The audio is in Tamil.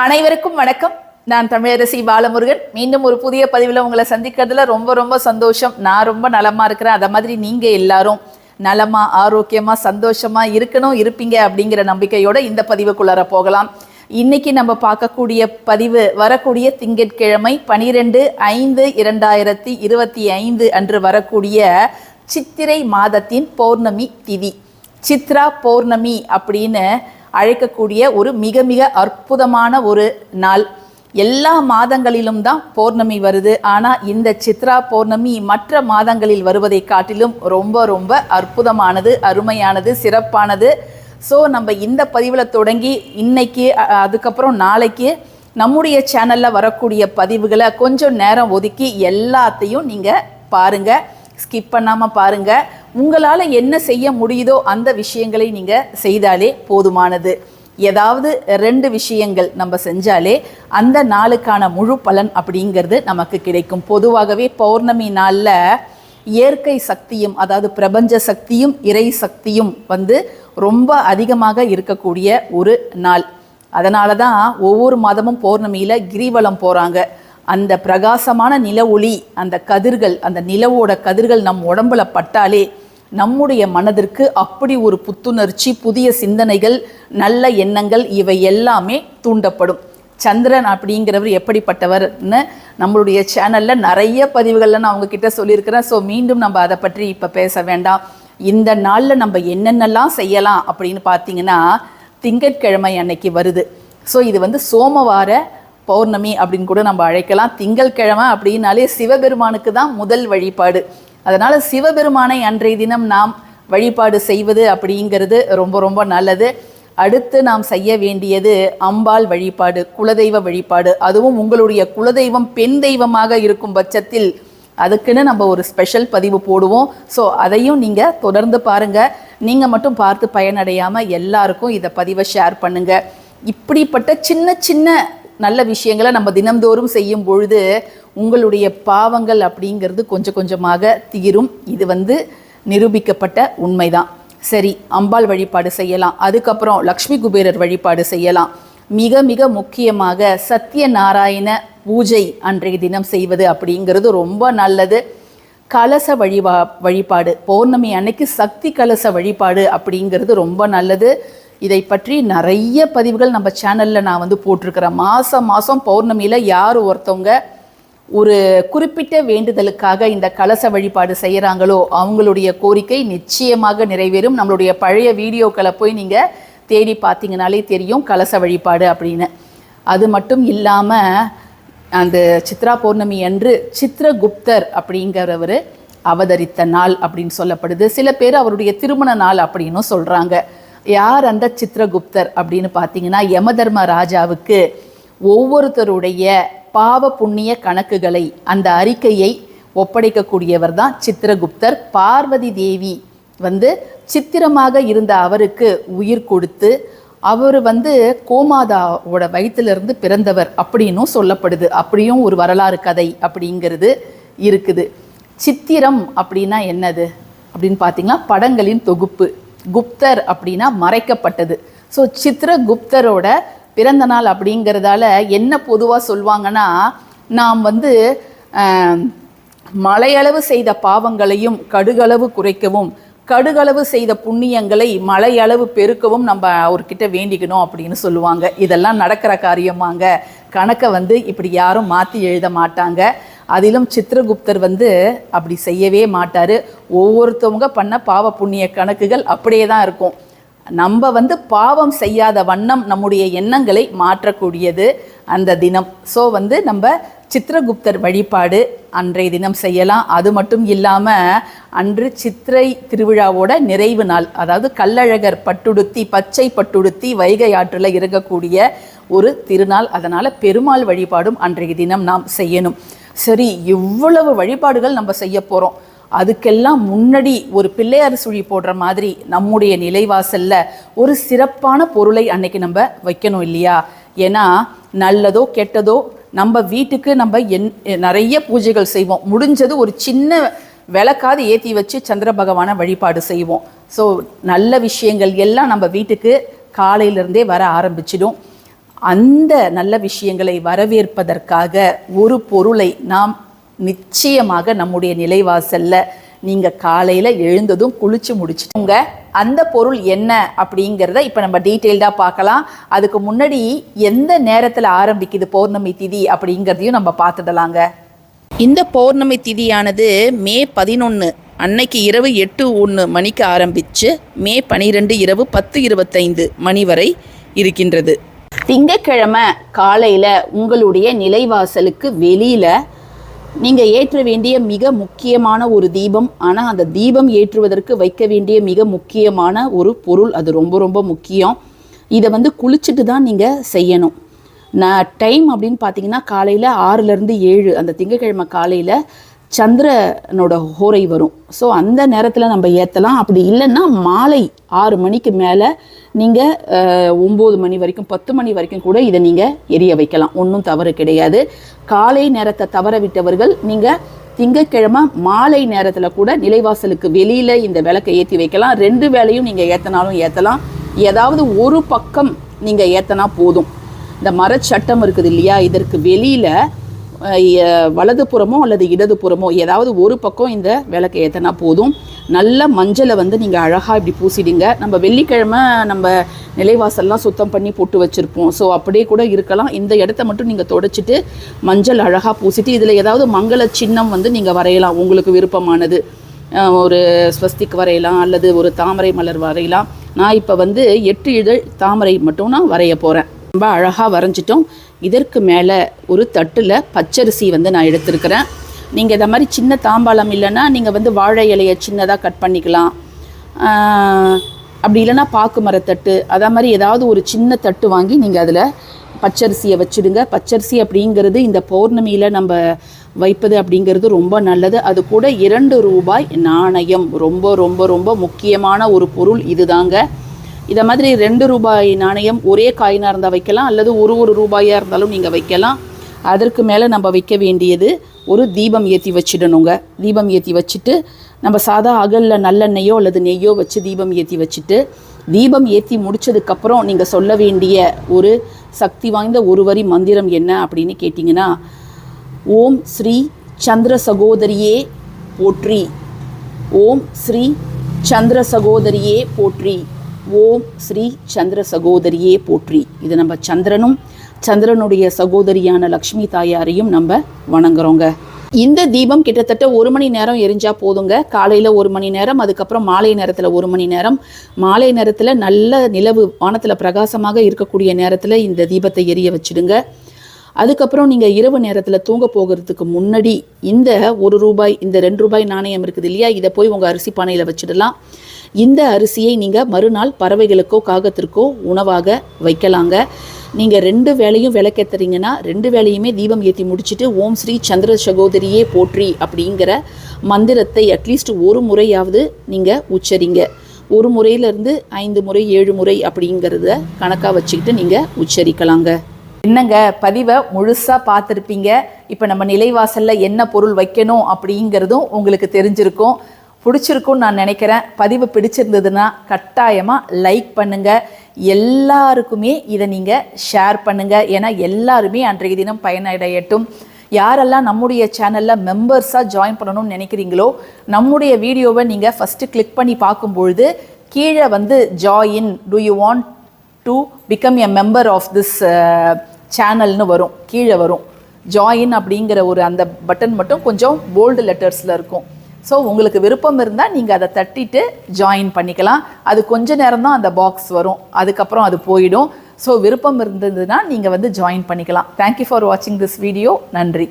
அனைவருக்கும் வணக்கம். நான் தமிழரசி பாலமுருகன். மீண்டும் ஒரு புதிய பதிவில் உங்களை சந்திக்கிறதுல ரொம்ப ரொம்ப சந்தோஷம். நான் ரொம்ப நலமா இருக்கிறேன். அதை மாதிரி நீங்க எல்லாரும் நலமா ஆரோக்கியமா சந்தோஷமா இருக்கணும் இருப்பீங்க அப்படிங்கிற நம்பிக்கையோட இந்த பதிவுக்குள்ளார போகலாம். இன்னைக்கு நம்ம பார்க்கக்கூடிய பதிவு வரக்கூடிய திங்கட்கிழமை பனிரெண்டு ஐந்து இரண்டாயிரத்தி இருபத்தி ஐந்து அன்று வரக்கூடிய சித்திரை மாதத்தின் பௌர்ணமி திதி. சித்ரா பௌர்ணமி அப்படின்னு அழைக்கக்கூடிய ஒரு மிக மிக அற்புதமான ஒரு நாள். எல்லா மாதங்களிலும் தான் பௌர்ணமி வருது. ஆனால் இந்த சித்ரா பௌர்ணமி மற்ற மாதங்களில் வருவதை காட்டிலும் ரொம்ப ரொம்ப அற்புதமானது அருமையானது சிறப்பானது. ஸோ நம்ம இந்த பதிவில் தொடங்கி இன்னைக்கு அதுக்கப்புறம் நாளைக்கு நம்முடைய சேனலில் வரக்கூடிய பதிவுகளை கொஞ்சம் நேரம் ஒதுக்கி எல்லாத்தையும் நீங்கள் பாருங்கள் ஸ்கிப் பண்ணாமல் பாருங்கள் உங்களால் என்ன செய்ய முடியுதோ அந்த விஷயங்களை நீங்கள் செய்தாலே போதுமானது. ஏதாவது ரெண்டு விஷயங்கள் நம்ம செஞ்சாலே அந்த நாளுக்கான முழு பலன் அப்படிங்கிறது நமக்கு கிடைக்கும். பொதுவாகவே பௌர்ணமி நாளில் இயற்கை சக்தியும் அதாவது பிரபஞ்ச சக்தியும் இறை சக்தியும் வந்து ரொம்ப அதிகமாக இருக்கக்கூடிய ஒரு நாள். அதனால தான் ஒவ்வொரு மாதமும் பௌர்ணமியில் கிரிவலம் போகிறாங்க அந்த பிரகாசமான நில ஒளி அந்த கதிர்கள் அந்த நிலவோட கதிர்கள் நம் உடம்புல பட்டாலே நம்முடைய மனதிற்கு அப்படி ஒரு புத்துணர்ச்சி புதிய சிந்தனைகள் நல்ல எண்ணங்கள் இவை எல்லாமே தூண்டப்படும். சந்திரன் அப்படிங்கிறவர் எப்படிப்பட்டவர்னு நம்மளுடைய சேனலில் நிறைய பதிவுகளில் நான் அவங்கக்கிட்ட சொல்லியிருக்கிறேன். ஸோ மீண்டும் நம்ம அதை பற்றி இப்போ பேச வேண்டாம். இந்த நாளில் நம்ம என்னென்னலாம் செய்யலாம் அப்படின்னு பார்த்தீங்கன்னா திங்கட்கிழமை அன்னைக்கு வருது. ஸோ இது வந்து சோமவார பௌர்ணமி அப்படின்னு கூட நம்ம அழைக்கலாம். திங்கட்கிழமை அப்படின்னாலே சிவபெருமானுக்கு தான் முதல் வழிபாடு. அதனால் சிவபெருமானை அன்றைய தினம் நாம் வழிபாடு செய்வது அப்படிங்கிறது ரொம்ப ரொம்ப நல்லது. அடுத்து நாம் செய்ய வேண்டியது அம்பாள் வழிபாடு குலதெய்வ வழிபாடு. அதுவும் உங்களுடைய குலதெய்வம் பெண் தெய்வமாக இருக்கும் பட்சத்தில் அதுக்குன்னு நம்ம ஒரு ஸ்பெஷல் பதிவு போடுவோம். ஸோ அதையும் நீங்கள் தொடர்ந்து பாருங்கள் நீங்கள் மட்டும் பார்த்து பயனடையாமல் எல்லாருக்கும் இதை பதிவை ஷேர் பண்ணுங்கள் இப்படிப்பட்ட சின்ன சின்ன நல்ல விஷயங்களை நம்ம தினம்தோறும் செய்யும் பொழுது உங்களுடைய பாவங்கள் அப்படிங்கிறது கொஞ்சம் கொஞ்சமாக தீரும். இது வந்து நிரூபிக்கப்பட்ட உண்மைதான். சரி அம்பாள் வழிபாடு செய்யலாம். அதுக்கப்புறம் லக்ஷ்மி குபேரர் வழிபாடு செய்யலாம். மிக மிக முக்கியமாக சத்யநாராயண பூஜை அன்றைய தினம் செய்வது அப்படிங்கிறது ரொம்ப நல்லது. கலச வழிபா வழிபாடு பௌர்ணமி அன்னைக்கு சக்தி கலச வழிபாடு அப்படிங்கிறது ரொம்ப நல்லது. இதை பற்றி நிறைய பதிவுகள் நம்ம சேனலில் நான் வந்து போட்டிருக்கிறேன். மாதம் மாதம் பௌர்ணமியில் யார் ஒருத்தவங்க ஒரு குறிப்பிட்ட வேண்டுதலுக்காக இந்த கலச வழிபாடு செய்கிறாங்களோ அவங்களுடைய கோரிக்கை நிச்சயமாக நிறைவேறும். நம்மளுடைய பழைய வீடியோக்களை போய் நீங்கள் தேடி பார்த்தீங்கனாலே தெரியும் கலச வழிபாடு அப்படின்னு. அது மட்டும் இல்லாமல் அந்த சித்ரா பௌர்ணமி அன்று சித்ரகுப்தர் அப்படிங்கிறவர் அவதரித்த நாள் அப்படின்னு சொல்லப்படுது. சில பேர் அவருடைய திருமண நாள் அப்படின்னும் சொல்கிறாங்க யார் அந்த சித்ரகுப்தர் அப்படின்னு பார்த்தீங்கன்னா யமதர்ம ராஜாவுக்கு ஒவ்வொருத்தருடைய பாவ புண்ணிய கணக்குகளை அந்த அறிக்கையை ஒப்படைக்கக்கூடியவர் தான் சித்திரகுப்தர். பார்வதி தேவி வந்து சித்திரமாக இருந்த அவருக்கு உயிர் கொடுத்து அவர் வந்து கோமாதாவோட வயிற்றிலிருந்து பிறந்தவர் அப்படின்னும் சொல்லப்படுது. அப்படியும் ஒரு வரலாறு கதை அப்படிங்கிறது இருக்குது. சித்திரம் அப்படின்னா என்னது அப்படின்னு பார்த்தீங்கன்னா படங்களின் தொகுப்பு. குப்தர் அப்படின்னா மறைக்கப்பட்டது. ஸோ சித்திரகுப்தரோட பிறந்த நாள் அப்படிங்கிறதால என்ன பொதுவாக சொல்லுவாங்கன்னா நாம் வந்து மலையளவு செய்த பாவங்களையும் கடுகளவு குறைக்கவும் கடுகளவு செய்த புண்ணியங்களை மலையளவு பெருக்கவும் நம்ம அவர்கிட்ட வேண்டிக்கணும் அப்படின்னு சொல்லுவாங்க. இதெல்லாம் நடக்கிற காரியமாங்க. கணக்கை வந்து இப்படி யாரும் மாற்றி எழுத மாட்டாங்க. அதிலும் சித்திரகுப்தர் வந்து அப்படி செய்யவே மாட்டார். ஒவ்வொருத்தவங்க பண்ண பாவ புண்ணிய கணக்குகள் அப்படியே தான் இருக்கும். நம்ம வந்து பாவம் செய்யாத வண்ணம் நம்முடைய எண்ணங்களை மாற்றக்கூடியது அந்த தினம். ஸோ வந்து நம்ம சித்திரகுப்தர் வழிபாடு அன்றைய தினம் செய்யலாம். அது மட்டும் இல்லாமல் அன்று சித்திரை திருவிழாவோட நிறைவு நாள் அதாவது கள்ளழகர் பட்டுடுத்தி பச்சை பட்டுடுத்தி வைகை ஆற்றில் இருக்கக்கூடிய ஒரு திருநாள். அதனால் பெருமாள் வழிபாடும் அன்றைய தினம் நாம் செய்யணும். சரி இவ்வளவு வழிபாடுகள் நம்ம செய்ய போகிறோம் அதுக்கெல்லாம் முன்னாடி ஒரு பிள்ளையார் சுழி போடுற மாதிரி நம்முடைய நிலைவாசல்ல ஒரு சிறப்பான பொருளை அன்னைக்கு நம்ம வைக்கணும் இல்லையா? ஏன்னா நல்லதோ கெட்டதோ நம்ம வீட்டுக்கு நம்ம என் நிறைய பூஜைகள் செய்வோம். முடிஞ்சது ஒரு சின்ன விளக்காது ஏற்றி வச்சு சந்திர பகவானை வழிபாடு செய்வோம். ஸோ நல்ல விஷயங்கள் எல்லாம் நம்ம வீட்டுக்கு காலையிலேருந்தே வர ஆரம்பிச்சிடும். அந்த நல்ல விஷயங்களை வரவேற்பதற்காக ஒரு பொருளை நாம் நிச்சயமாக நம்முடைய நிலைவாசல்ல நீங்க காலையில எழுந்ததும் குளிச்சு முடிச்சுட்டுங்க. அந்த பொருள் என்ன அப்படிங்கிறத இப்போ நம்ம டீட்டெயில்டாக பார்க்கலாம். அதுக்கு முன்னாடி எந்த நேரத்தில் ஆரம்பிக்குது பௌர்ணமி திதி அப்படிங்கிறதையும் நம்ம பார்த்துடலாங்க. இந்த பௌர்ணமி திதியானது மே பதினொன்று அன்னைக்கு இரவு எட்டு ஒன்று மணிக்கு ஆரம்பித்து மே பனிரெண்டு இரவு பத்து இருபத்தைந்து மணி வரை இருக்கின்றது. திங்கக்கிழமை காலையில் உங்களுடைய நிலைவாசலுக்கு வெளியில் நீங்கள் ஏற்ற வேண்டிய மிக முக்கியமான ஒரு தீபம். ஆனால் அந்த தீபம் ஏற்றுவதற்கு வைக்க வேண்டிய மிக முக்கியமான ஒரு பொருள். அது ரொம்ப ரொம்ப முக்கியம். இதை வந்து குளிச்சுட்டு தான் நீங்கள் செய்யணும். நான் டைம் அப்படின்னு பார்த்தீங்கன்னா காலையில் ஆறுலேருந்து ஏழு. அந்த திங்கக்கிழமை காலையில் சந்திரனோட ஹோரை வரும். ஸோ அந்த நேரத்தில் நம்ம ஏற்றலாம் அப்படி இல்லைன்னா மாலை ஆறு மணிக்கு மேலே நீங்கள் ஒம்பது மணி வரைக்கும் பத்து மணி வரைக்கும் கூட இதை நீங்கள் எரிய வைக்கலாம். ஒன்றும் தவறு கிடையாது. காலை நேரத்தை தவற விட்டவர்கள் நீங்கள் திங்கக்கிழமை மாலை நேரத்தில் கூட நிலைவாசலுக்கு வெளியில் இந்த விளக்கை ஏற்றி வைக்கலாம். ரெண்டு வேலையும் நீங்கள் ஏற்றினாலும் ஏற்றலாம் ஏதாவது ஒரு பக்கம் நீங்கள் ஏற்றினா போதும். இந்த மரச்சட்டம் இருக்குது இல்லையா? இதற்கு வெளியில் வலதுபுறமோ அல்லது இடதுபுறமோ ஏதாவது ஒரு பக்கம் இந்த விளக்கு ஏற்றினா போதும். நல்ல மஞ்சளை வந்து நீங்கள் அழகாக இப்படி பூசிடுங்க. நம்ம வெள்ளிக்கிழமை நம்ம நிலைவாசல்லாம் சுத்தம் பண்ணி போட்டு வச்சுருப்போம். ஸோ அப்படியே கூட இருக்கலாம். இந்த இடத்த மட்டும் நீங்கள் தொடச்சிட்டு மஞ்சள் அழகாக பூசிட்டு இதில் ஏதாவது மங்கள சின்னம் வந்து நீங்கள் வரையலாம். உங்களுக்கு விருப்பமானது. ஒரு ஸ்வஸ்திக் வரையலாம் அல்லது ஒரு தாமரை மலர் வரையலாம். நான் இப்போ வந்து எட்டு இதழ் தாமரை மட்டும் நான் வரைய போகிறேன் ரொம்ப அழகாக வரைஞ்சிட்டோம். இதற்கு மேலே ஒரு தட்டில் பச்சரிசி வந்து நான் எடுத்திருக்கிறேன். நீங்கள் இதை மாதிரி சின்ன தாம்பாளம் இல்லைன்னா நீங்கள் வந்து வாழை இலையை சின்னதாக கட் பண்ணிக்கலாம். அப்படி இல்லைன்னா பாக்கு மரத்தட்டு அதே மாதிரி ஏதாவது ஒரு சின்ன தட்டு வாங்கி நீங்கள் அதில் பச்சரிசியை வச்சுடுங்க. பச்சரிசி அப்படிங்கிறது இந்த பௌர்ணமியில் நம்ம வைப்பது அப்படிங்கிறது ரொம்ப நல்லது. அது கூட இரண்டு ரூபாய் நாணயம். ரொம்ப ரொம்ப ரொம்ப முக்கியமான ஒரு பொருள் இதுதாங்க. இதை மாதிரி ரெண்டு ரூபாய் நாணயம் ஒரே காயினாக இருந்தால் வைக்கலாம் அல்லது ஒரு ஒரு ரூபாயாக இருந்தாலும் நீங்கள் வைக்கலாம். அதற்கு மேலே நம்ம வைக்க வேண்டியது ஒரு தீபம் ஏற்றி வச்சிடணுங்க. தீபம் ஏற்றி வச்சுட்டு நம்ம சாதா அகலில் நல்லெண்ணெயோ அல்லது நெய்யோ வச்சு தீபம் ஏற்றி வச்சுட்டு தீபம் ஏற்றி முடிச்சதுக்கப்புறம் நீங்கள் சொல்ல வேண்டிய ஒரு சக்தி வாய்ந்த ஒரு வரி மந்திரம் என்ன அப்படின்னு கேட்டிங்கன்னா ஓம் ஸ்ரீ சந்திர சகோதரியே போற்றி. ஓம் ஸ்ரீ சந்திர சகோதரியே போற்றி. ஓம் ஸ்ரீ சந்திர சகோதரியே போற்றி. இது நம்ம சந்திரனும் சந்திரனுடைய சகோதரியான லக்ஷ்மி தாயாரையும் நம்ம வணங்குறோங்க. இந்த தீபம் கிட்டத்தட்ட ஒரு மணி நேரம் எரிஞ்சா போதுங்க. காலையில் ஒரு மணி நேரம் அதுக்கப்புறம் மாலை நேரத்தில் ஒரு மணி நேரம். மாலை நேரத்தில் நல்ல நிலவு வானத்தில் பிரகாசமாக இருக்கக்கூடிய நேரத்தில் இந்த தீபத்தை எரிய வச்சிடுங்க. அதுக்கப்புறம் நீங்கள் இரவு நேரத்தில் தூங்க போகிறதுக்கு முன்னாடி இந்த ஒரு ரூபாய் இந்த ரெண்டு ரூபாய் நாணயம் இருக்குது இல்லையா? இதை போய் உங்கள் அரிசி பானையில் வச்சிடலாம். இந்த அரிசியை நீங்கள் மறுநாள் பறவைகளுக்கோ காகத்திற்கோ உணவாக வைக்கலாங்க. நீங்கள் ரெண்டு வேலையும் விளக்கேத்துறீங்கன்னா ரெண்டு வேலையுமே தீபம் ஏற்றி முடிச்சுட்டு ஓம் ஸ்ரீ சந்திர சகோதரியே போற்றி அப்படிங்கிற மந்திரத்தை அட்லீஸ்ட் ஒரு முறையாவது நீங்கள் உச்சரிங்க. ஒரு முறையிலேருந்து ஐந்து முறை ஏழு முறை அப்படிங்கிறத கணக்காக வச்சுக்கிட்டு நீங்கள் உச்சரிக்கலாங்க. என்னங்க பதிவை முழுசாக பார்த்துருப்பீங்க. இப்போ நம்ம நிலைவாசலில் என்ன பொருள் வைக்கணும் அப்படிங்கிறதும் உங்களுக்கு தெரிஞ்சிருக்கும். பிடிச்சிருக்கும்னு நான் நினைக்கிறேன். பதிவு பிடிச்சிருந்ததுன்னா கட்டாயமாக லைக் பண்ணுங்கள் எல்லாருக்குமே இதை நீங்கள் ஷேர் பண்ணுங்கள் ஏன்னா எல்லாருமே அன்றைய தினம் பயனடையட்டும். யாரெல்லாம் நம்முடைய சேனலில் மெம்பர்ஸாக ஜாயின் பண்ணணும்னு நினைக்கிறீங்களோ நம்முடைய வீடியோவை நீங்கள் ஃபஸ்ட்டு கிளிக் பண்ணி பார்க்கும்பொழுது கீழே வந்து join do you want to become a member of this சேனல்னு வரும் கீழே வரும். ஜாயின் அப்படிங்கிற ஒரு அந்த பட்டன் மட்டும் கொஞ்சம் போல்டு லெட்டர்ஸில் இருக்கும். ஸோ உங்களுக்கு விருப்பம் இருந்தால் நீங்கள் அதை தட்டிட்டு ஜாயின் பண்ணிக்கலாம். அது கொஞ்ச நேரம் தான் அந்த பாக்ஸ் வரும். அதுக்கப்புறம் அது போயிடும். ஸோ விருப்பம் இருந்ததுன்னா நீங்கள் வந்து ஜாயின் பண்ணிக்கலாம். தேங்க்யூ ஃபார் வாட்சிங் திஸ் வீடியோ நன்றி.